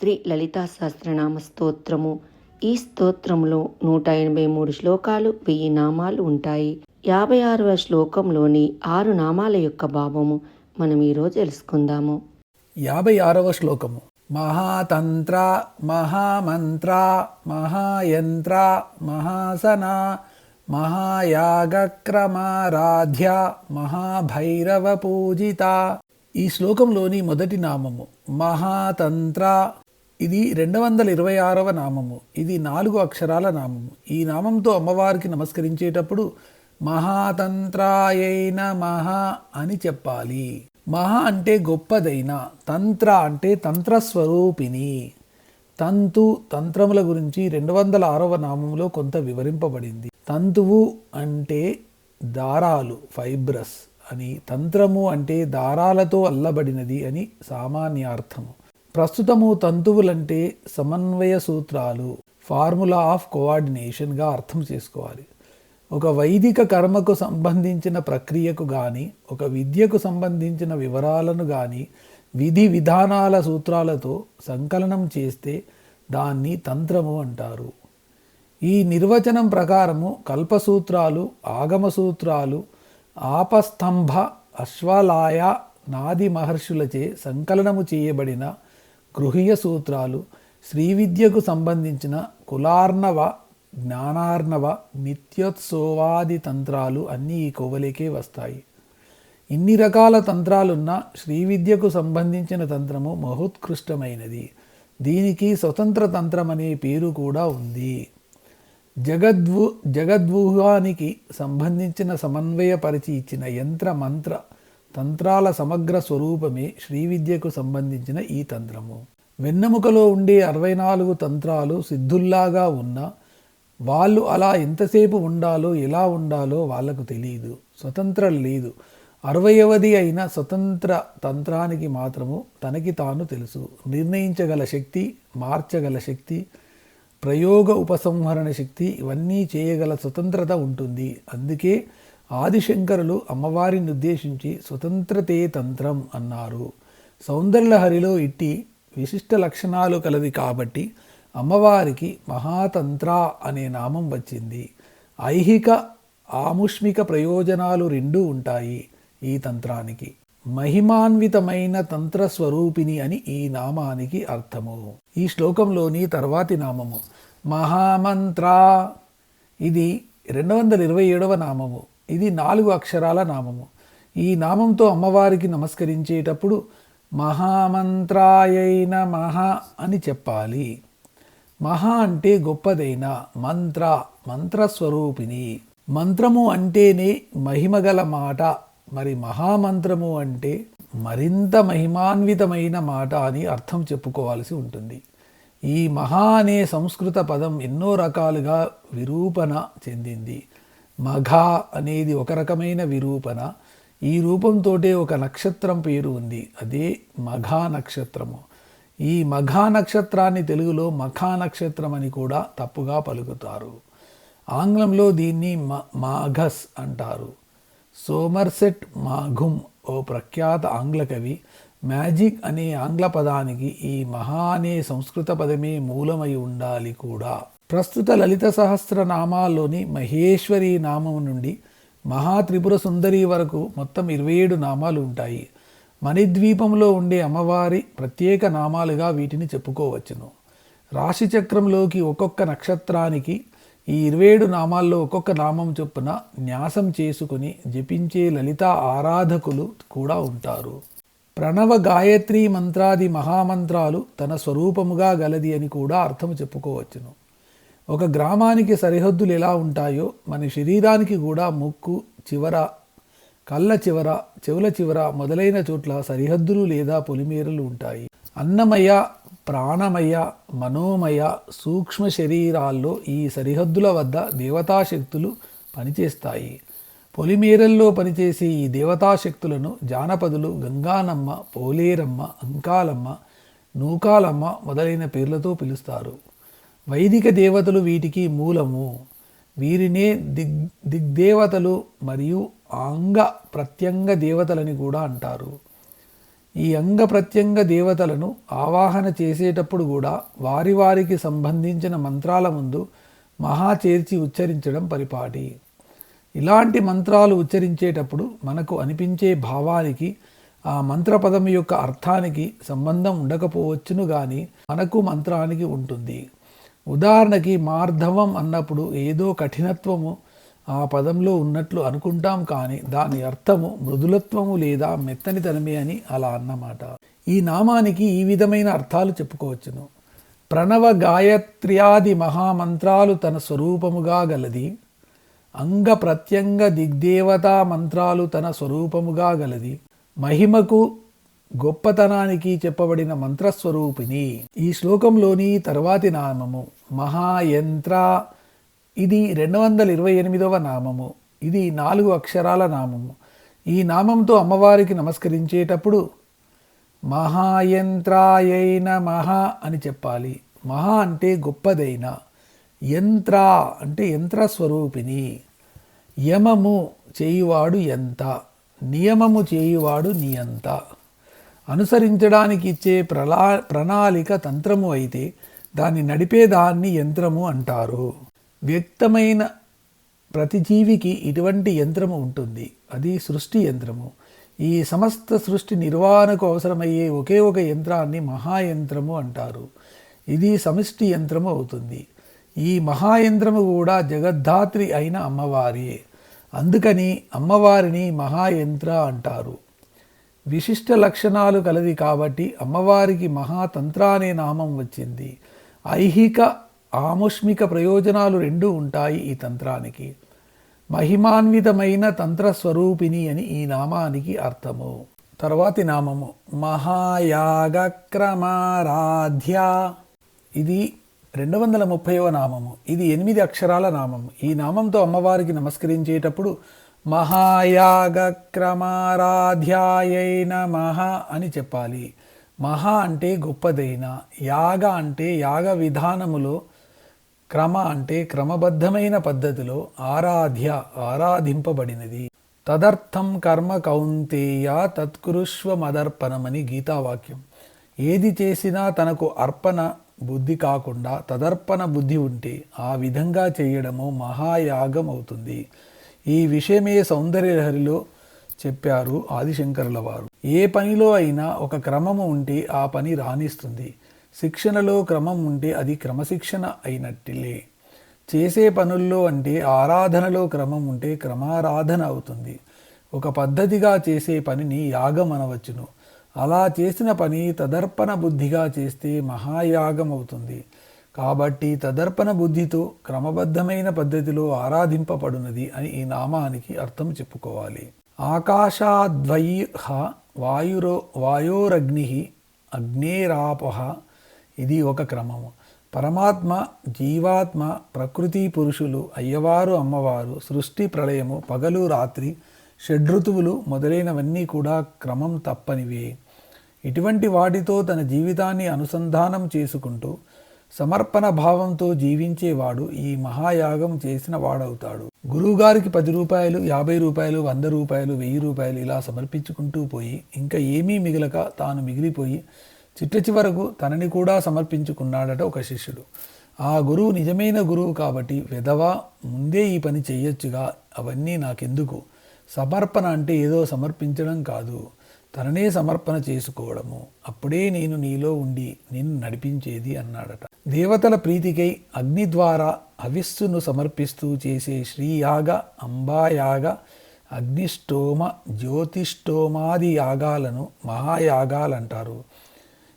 శ్రీ లలితా సహస్రనామ స్తోత్రము. ఈ స్తోత్రంలో నూట ఎనభై మూడు శ్లోకాలు వెయ్యి నామాలు ఉంటాయి. యాభై ఆరవ శ్లోకంలోని ఆరు నామాల యొక్క భావము మనం ఈరోజు తెలుసుకుందాము. యాభై ఆరవ శ్లోకము. మహాతంత్ర మహామంత్ర మహాయంత్ర మహాసన మహాయాగక్రమారాధ్య మహాభైరవ పూజిత. ఈ శ్లోకంలోని మొదటి నామము మహాతంత్ర ఇది రెండు వందల ఇరవై ఆరవ నామము. ఇది నాలుగు అక్షరాల నామము. ఈ నామంతో అమ్మవారికి నమస్కరించేటప్పుడు మహాతంత్రాయైన మహా అని చెప్పాలి. మహా అంటే గొప్పదైన తంత్ర అంటే తంత్రస్వరూపిణి. తంతు తంత్రముల గురించి రెండు వందల ఆరవ నామంలో కొంత వివరింపబడింది. తంతువు అంటే దారాలు ఫైబ్రస్ అని తంత్రము అంటే దారాలతో అల్లబడినది అని సామాన్యార్థము. ప్రస్తుతము తంతువులంటే సమన్వయ సూత్రాలు ఫార్ములా ఆఫ్ కోఆర్డినేషన్గా అర్థం చేసుకోవాలి. ఒక వైదిక కర్మకు సంబంధించిన ప్రక్రియకు కానీ ఒక విద్యకు సంబంధించిన వివరాలను కానీ విధి విధానాల సూత్రాలతో సంకలనం చేస్తే దాన్ని తంత్రము అంటారు. ఈ నిర్వచనం ప్రకారము కల్పసూత్రాలు ఆగమ సూత్రాలు ఆపస్తంభ అశ్వలాయ నాది మహర్షులచే సంకలనము చేయబడిన గృహీయ సూత్రాలు శ్రీవిద్యకు సంబంధించిన కులార్ణవ జ్ఞానార్ణవ నిత్యోత్సవాది తంత్రాలు అన్నీ ఈ కోవలికే వస్తాయి. ఇన్ని రకాల తంత్రాలున్న శ్రీవిద్యకు సంబంధించిన తంత్రము మహోత్కృష్టమైనది. దీనికి స్వతంత్ర తంత్రం అనే పేరు కూడా ఉంది. జగద్వు జగద్వూహానికి సంబంధించిన సమన్వయపరిచి ఇచ్చిన యంత్ర మంత్ర తంత్రాల సమగ్ర స్వరూపమే శ్రీవిద్యకు సంబంధించిన ఈ తంత్రము. వెన్నెముకలో ఉండే అరవై నాలుగు తంత్రాలు సిద్ధుల్లాగా ఉన్న వాళ్ళు అలా ఎంతసేపు ఉండాలో ఎలా ఉండాలో వాళ్ళకు తెలియదు స్వతంత్రం లేదు. అరవయవది అయిన స్వతంత్ర తంత్రానికి మాత్రము తనకి తాను తెలుసు. నిర్ణయించగల శక్తి మార్చగల శక్తి ప్రయోగ ఉపసంహరణ శక్తి ఇవన్నీ చేయగల స్వతంత్రత ఉంటుంది. అందుకే ఆదిశంకరులు అమ్మవారిని ఉద్దేశించి స్వతంత్రతే తంత్రం అన్నారు. సౌందర్యహరిలో ఇట్టి విశిష్ట లక్షణాలు కలది కాబట్టి అమ్మవారికి మహాతంత్ర అనే నామం వచ్చింది. ఐహిక ఆముష్మిక ప్రయోజనాలు రెండూ ఉంటాయి ఈ తంత్రానికి. మహిమాన్వితమైన తంత్ర స్వరూపిణి అని ఈ నామానికి అర్థము. ఈ శ్లోకంలోని తర్వాతి నామము మహామంత్ర. ఇది రెండు వందల ఇరవై ఏడవ నామము. ఇది నాలుగు అక్షరాల నామము. ఈ నామంతో అమ్మవారికి నమస్కరించేటప్పుడు మహామంత్రాయైన మహా అని చెప్పాలి. మహా అంటే గొప్పదైన మంత్ర మంత్రస్వరూపిణి. మంత్రము అంటేనే మహిమగల మాట. మరి మహామంత్రము అంటే మరింత మహిమాన్వితమైన మాట అని అర్థం చెప్పుకోవాల్సి ఉంటుంది. ఈ మహా అనే సంస్కృత పదం ఎన్నో రకాలుగా విరూపణ చెందింది. మఘ అనేది ఒక రకమైన విరూపణ. ఈ రూపంతోటే ఒక నక్షత్రం పేరు ఉంది. అదే మఘా నక్షత్రము. ఈ మఘా నక్షత్రాన్ని తెలుగులో మఖా నక్షత్రం అని కూడా తప్పుగా పలుకుతారు. ఆంగ్లంలో దీన్ని మ మాఘస్ అంటారు. సోమర్సెట్ మాఘుమ్ ఓ ప్రఖ్యాత ఆంగ్ల కవి. మ్యాజిక్ అనే ఆంగ్ల పదానికి ఈ మహా అనే సంస్కృత పదమే మూలమై ఉండాలి కూడా. ప్రస్తుత లలిత సహస్ర నామాల్లోని మహేశ్వరి నామం నుండి మహా త్రిపుర సుందరి వరకు మొత్తం ఇరవై ఏడు నామాలు ఉంటాయి. మణిద్వీపంలో ఉండే అమ్మవారి ప్రత్యేక నామాలుగా వీటిని చెప్పుకోవచ్చును. రాశిచక్రంలోకి ఒక్కొక్క నక్షత్రానికి ఈ ఇరవై ఏడు నామాల్లో ఒక్కొక్క నామం చొప్పున న్యాసం చేసుకుని జపించే లలిత ఆరాధకులు కూడా ఉంటారు. ప్రణవ గాయత్రి మంత్రాది మహామంత్రాలు తన స్వరూపముగా గలది అని కూడా అర్థం చెప్పుకోవచ్చును. ఒక గ్రామానికి సరిహద్దులు ఎలా ఉంటాయో మన శరీరానికి కూడా ముక్కు చివర కళ్ళ చివర చెవుల చివర మొదలైన చోట్ల సరిహద్దులు లేదా పొలిమేరలు ఉంటాయి. అన్నమయ ప్రాణమయ మనోమయ సూక్ష్మ శరీరాల్లో ఈ సరిహద్దుల వద్ద దేవతాశక్తులు పనిచేస్తాయి. పొలిమేరల్లో పనిచేసే ఈ దేవతాశక్తులను జానపదులు గంగానమ్మ పోలేరమ్మ అంకాలమ్మ నూకాలమ్మ మొదలైన పేర్లతో పిలుస్తారు. వైదిక దేవతలు వీటికి మూలము. వీరినే దిగ్ దిగ్దేవతలు మరియు అంగ ప్రత్యంగ దేవతలని కూడా అంటారు. ఈ అంగ ప్రత్యంగ దేవతలను ఆవాహన చేసేటప్పుడు కూడా వారి వారికి సంబంధించిన మంత్రాల ముందు మహా చేర్చి ఉచ్చరించడం పరిపాటి. ఇలాంటి మంత్రాలు ఉచ్చరించేటప్పుడు మనకు అనిపించే భావానికి ఆ మంత్రపదం యొక్క అర్థానికి సంబంధం ఉండకపోవచ్చును కానీ మనకు మంత్రానికి ఉంటుంది. ఉదాహరణకి మార్ధవం అన్నప్పుడు ఏదో కఠినత్వము ఆ పదంలో ఉన్నట్లు అనుకుంటాం కానీ దాని అర్థము మృదులత్వము లేదా మెత్తనితనమే అని అలా అన్నమాట. ఈ నామానికి ఈ విధమైన అర్థాలు చెప్పుకోవచ్చును. ప్రణవ గాయత్ర్యాది మహామంత్రాలు తన స్వరూపముగా గలది. అంగ ప్రత్యంగ దిగ్దేవతా మంత్రాలు తన స్వరూపముగా గలది. మహిమకు గొప్పతనానికి చెప్పబడిన మంత్రస్వరూపిణి. ఈ శ్లోకంలోని తర్వాతి నామము మహాయంత్ర. ఇది రెండు వందల ఇరవై ఎనిమిదవ నామము. ఇది నాలుగు అక్షరాల నామము. ఈ నామంతో అమ్మవారికి నమస్కరించేటప్పుడు మహాయంత్రాయైన మహా అని చెప్పాలి. మహా అంటే గొప్పదైన. యంత్ర అంటే యంత్రస్వరూపిణి. యమము చేయువాడు ఎంత నియమము చేయువాడు నియంత. అనుసరించడానికి ఇచ్చే ప్రలా ప్రణాళిక తంత్రము అయితే దాన్ని నడిపేదాన్ని యంత్రము అంటారు. వ్యక్తమైన ప్రతి జీవికి ఇటువంటి యంత్రము ఉంటుంది. అది సృష్టి యంత్రము. ఈ సమస్త సృష్టి నిర్వహణకు అవసరమయ్యే ఒకే ఒక యంత్రాన్ని మహాయంత్రము అంటారు. ఇది సమిష్టి యంత్రము అవుతుంది. ఈ మహాయంత్రము కూడా జగద్ధాత్రి అయిన అమ్మవారియే అందుకని అమ్మవారిని మహాయంత్ర అంటారు. విశిష్ట లక్షణాలు కలది కాబట్టి అమ్మవారికి మహాతంత్ర అనే నామం వచ్చింది. ఐహిక ఆముష్మిక ప్రయోజనాలు రెండు ఉంటాయి ఈ తంత్రానికి. మహిమాన్వితమైన తంత్రస్వరూపిణి అని ఈ నామానికి అర్థము. తర్వాతి నామము మహాయాగక్రమారాధ్య. ఇది రెండు వందల ముప్పైవ నామము. ఇది ఎనిమిది అక్షరాల నామము. ఈ నామంతో అమ్మవారికి నమస్కరించేటప్పుడు మహాయాగక్రమారాధ్యాయై నమః అని చెప్పాలి. మహా అంటే గొప్పదైన యాగ అంటే యాగ విధానములో క్రమ అంటే క్రమబద్ధమైన పద్ధతిలో ఆరాధ్య ఆరాధింపబడినది. తదర్థం కర్మ కౌంతేయ తత్కృష్వ మదర్పణమని గీతావాక్యం. ఏది చేసినా తనకు అర్పణ బుద్ధి కాకుండా తదర్పణ బుద్ధి ఉంటే ఆ విధంగా చేయడము మహాయాగం అవుతుంది ఈ విషయమే సౌందర్యహరిలో చెప్పారు ఆదిశంకరుల వారు ఏ పనిలో అయినా ఒక క్రమము ఉంటే ఆ పని రాణిస్తుంది. శిక్షణలో క్రమం ఉంటే అది క్రమశిక్షణ అయినట్టిలే. చేసే పనుల్లో అంటే ఆరాధనలో క్రమం ఉంటే క్రమారాధన అవుతుంది. ఒక పద్ధతిగా చేసే పనిని యాగం అనవచ్చును అలా చేసిన పని తదర్పణ బుద్ధిగా చేస్తే మహాయాగం అవుతుంది కాబట్టి తదర్పణ బుద్ధితో క్రమబద్ధమైన పద్ధతిలో ఆరాధింపబడినది అని ఈ నామానికి అర్థం చెప్పుకోవాలి. ఆకాశాద్వై వాయురో వాయోరగ్ని అగ్నేరాప ఇది ఒక క్రమము. పరమాత్మ జీవాత్మ ప్రకృతి పురుషులు అయ్యవారు అమ్మవారు సృష్టి ప్రళయము పగలు రాత్రి షడ్ఋతువులు మొదలైనవన్నీ కూడా క్రమం తప్పనివే. ఇటువంటి వాటితో తన జీవితాన్ని అనుసంధానం చేసుకుంటూ సమర్పణ భావంతో జీవించేవాడు ఈ మహాయాగం చేసిన వాడవుతాడు. గురువుగారికి పది రూపాయలు యాభై రూపాయలు వంద రూపాయలు వెయ్యి రూపాయలు ఇలా సమర్పించుకుంటూ పోయి ఇంకా ఏమీ మిగలక తాను మిగిలిపోయి చిట్ట చివరకు తనని కూడా సమర్పించుకున్నాడట ఒక శిష్యుడు. ఆ గురువు నిజమైన గురువు కాబట్టి వెధవా ముందే ఈ పని చెయ్యొచ్చుగా అవన్నీ నాకెందుకు? సమర్పణ అంటే ఏదో సమర్పించడం కాదు. తననే సమర్పణ చేసుకోవడము. అప్పుడే నేను నీలో ఉండి నిన్ను నడిపించేది అన్నాడట. దేవతల ప్రీతికై అగ్ని ద్వారా అవిస్సును సమర్పిస్తూ చేసే శ్రీయాగ అంబాయాగ అగ్నిష్టోమ జ్యోతిష్టోమాది యాగాలను మహాయాగాలంటారు.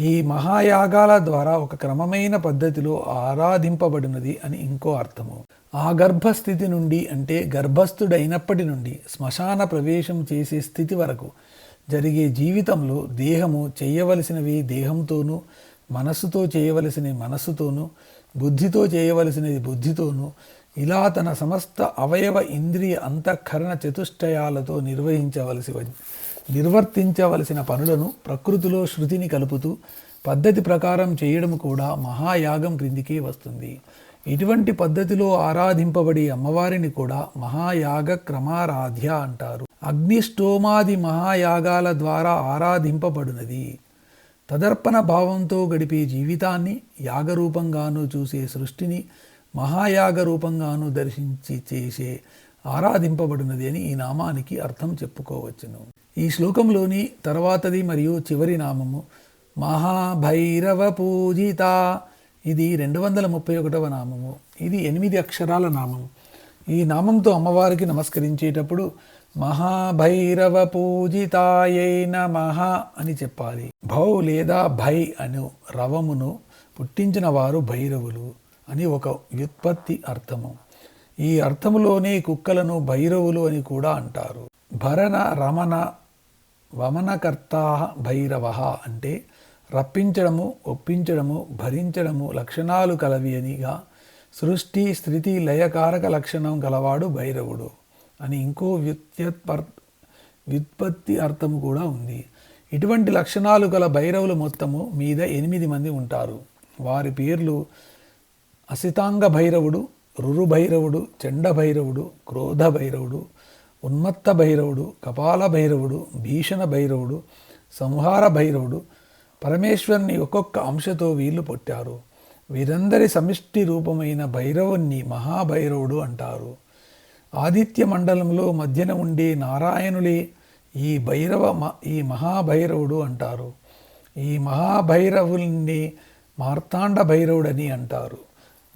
ఈ మహాయాగాల ద్వారా ఒక క్రమమైన పద్ధతిలో ఆరాధింపబడినది అని ఇంకో అర్థము. ఆ గర్భస్థితి నుండి అంటే గర్భస్థుడైనప్పటి నుండి శ్మశాన ప్రవేశం చేసే స్థితి వరకు జరిగే జీవితంలో దేహము చేయవలసినవి దేహంతోనూ మనస్సుతో చేయవలసినవి మనస్సుతోనూ బుద్ధితో చేయవలసినది బుద్ధితోనూ ఇలా తన సమస్త అవయవ ఇంద్రియ అంతఃకరణ చతుష్టయాలతో నిర్వహించవలసి నిర్వర్తించవలసిన పనులను ప్రకృతిలో శృతిని కలుపుతూ పద్ధతి ప్రకారం చేయడం కూడా మహాయాగం క్రిందికే వస్తుంది. ఇటువంటి పద్ధతిలో ఆరాధింపబడి అమ్మవారిని కూడా మహాయాగ క్రమారాధ్య అంటారు. అగ్నిష్టోమాది మహాయాగాల ద్వారా ఆరాధింపబడినది. తదర్పణ భావంతో గడిపే జీవితాన్ని యాగరూపంగాను చూసే సృష్టిని మహాయాగ రూపంగాను దర్శించి చేసే ఆరాధింపబడినది అని ఈ నామానికి అర్థం చెప్పుకోవచ్చును. ఈ శ్లోకంలోని తర్వాతది మరియు చివరి నామము మహాభైరవ పూజిత ఇది రెండు వందల ముప్పై ఒకటవ నామము. ఇది ఎనిమిది అక్షరాల నామం ఈ నామంతో అమ్మవారికి నమస్కరించేటప్పుడు మహాభైరవ పూజితాయై నమః అని చెప్పాలి. భౌ లేదా భై అను రవమును పుట్టించిన వారు భైరవులు అని ఒక వ్యుత్పత్తి అర్థము. ఈ అర్థములోనే కుక్కలను భైరవులు అని కూడా అంటారు. భరణ రమణ వమనకర్త భైరవ అంటే రప్పించడము ఒప్పించడము భరించడము లక్షణాలు కలవి అనిగా సృష్టి స్థితి లయకారక లక్షణం గలవాడు భైరవుడు. అని ఇంకో వ్యుత్పర్ వ్యుత్పత్తి అర్థం కూడా ఉంది. ఇటువంటి లక్షణాలు గల భైరవులు మొత్తము మీద ఎనిమిది మంది ఉంటారు. వారి పేర్లు అసితాంగ భైరవుడు రురు భైరవుడు భైరవుడు క్రోధ భైరవుడు ఉన్మత్త భైరవుడు కపాల భైరవుడు భీషణ భైరవుడు సంహార భైరవుడు. పరమేశ్వరుని ఒక్కొక్క అంశతో వీళ్ళు పుట్టారు. వీరందరి సమిష్టి రూపమైన భైరవుణ్ణి మహాభైరవుడు అంటారు. ఆదిత్య మండలంలో మధ్యన ఉండే నారాయణులే ఈ భైరవ మ- ఈ మహాభైరవుడు అంటారు. ఈ మహాభైరవుల్ని మార్తాండ భైరవుడని అంటారు.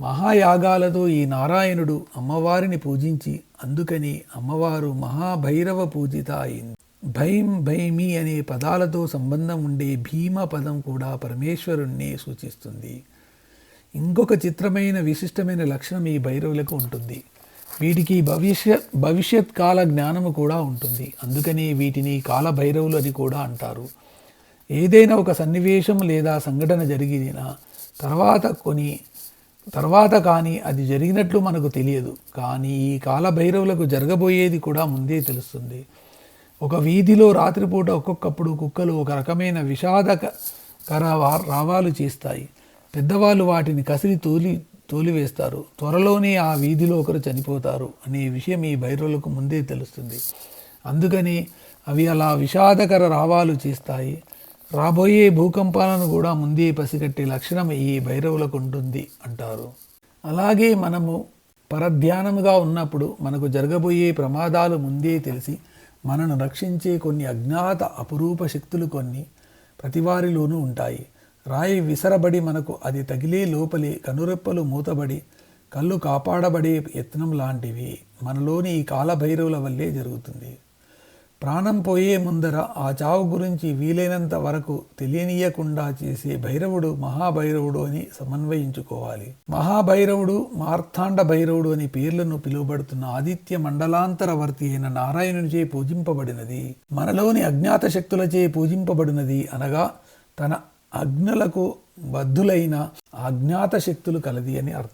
మహాయాగాలతో ఈ నారాయణుడు అమ్మవారిని పూజించి అందుకని అమ్మవారు మహాభైరవ పూజిత అయింది. భైం భైమి అనే పదాలతో సంబంధం ఉండే భీమ పదం కూడా పరమేశ్వరుణ్ణి సూచిస్తుంది. ఇంకొక చిత్రమైన విశిష్టమైన లక్షణం ఈ భైరవులకు ఉంటుంది. వీటికి భవిష్యత్ భవిష్యత్ కాల జ్ఞానము కూడా ఉంటుంది. అందుకని వీటిని కాల భైరవులు అని కూడా అంటారు. ఏదైనా ఒక సన్నివేశం లేదా సంఘటన జరిగిన తర్వాత కొని తర్వాత కానీ అది జరిగినట్లు మనకు తెలియదు. కానీ ఈ కాల భైరవులకు జరగబోయేది కూడా ముందే తెలుస్తుంది. ఒక వీధిలో రాత్రిపూట ఒక్కొక్కప్పుడు కుక్కలు ఒక రకమైన విషాదకర రావాలు చేస్తాయి. పెద్దవాళ్ళు వాటిని కసిరి తోలి తోలివేస్తారు. త్వరలోనే ఆ వీధిలో ఒకరు చనిపోతారు అనే విషయం ఈ భైరవులకు ముందే తెలుస్తుంది. అందుకని అవి అలా విషాదకర రావాలు చేస్తాయి. రాబోయే భూకంపాలను కూడా ముందే పసిగట్టే లక్షణం ఈ భైరవులకు ఉంటుంది అంటారు. అలాగే మనము పరధ్యానముగా ఉన్నప్పుడు మనకు జరగబోయే ప్రమాదాలు ముందే తెలిసి మనను రక్షించే కొన్ని అజ్ఞాత అపురూప శక్తులు కొన్ని ప్రతివారిలోనూ ఉంటాయి. రాయి విసరబడి మనకు అది తగిలే లోపలే కనురెప్పలు మూతబడి కళ్ళు కాపాడబడే యత్నం లాంటివి మనలోని ఈ కాలభైరవుల వల్లే జరుగుతుంది. ప్రాణం పోయే ముందర ఆ చావు గురించి వీలైనంత వరకు తెలియనీయకుండా చేసే భైరవుడు మహాభైరవుడు అని సమన్వయించుకోవాలి. మహాభైరవుడు మార్తాండ భైరవుడు అని పేర్లను పిలువబడుతున్న ఆదిత్య మండలాంతరవర్తి అయిన నారాయణునిచే పూజింపబడినది. మనలోని అజ్ఞాత శక్తులచే పూజింపబడినది అనగా తన అగ్నులకు బద్ధులైన అజ్ఞాత శక్తులు కలది అని అర్థం.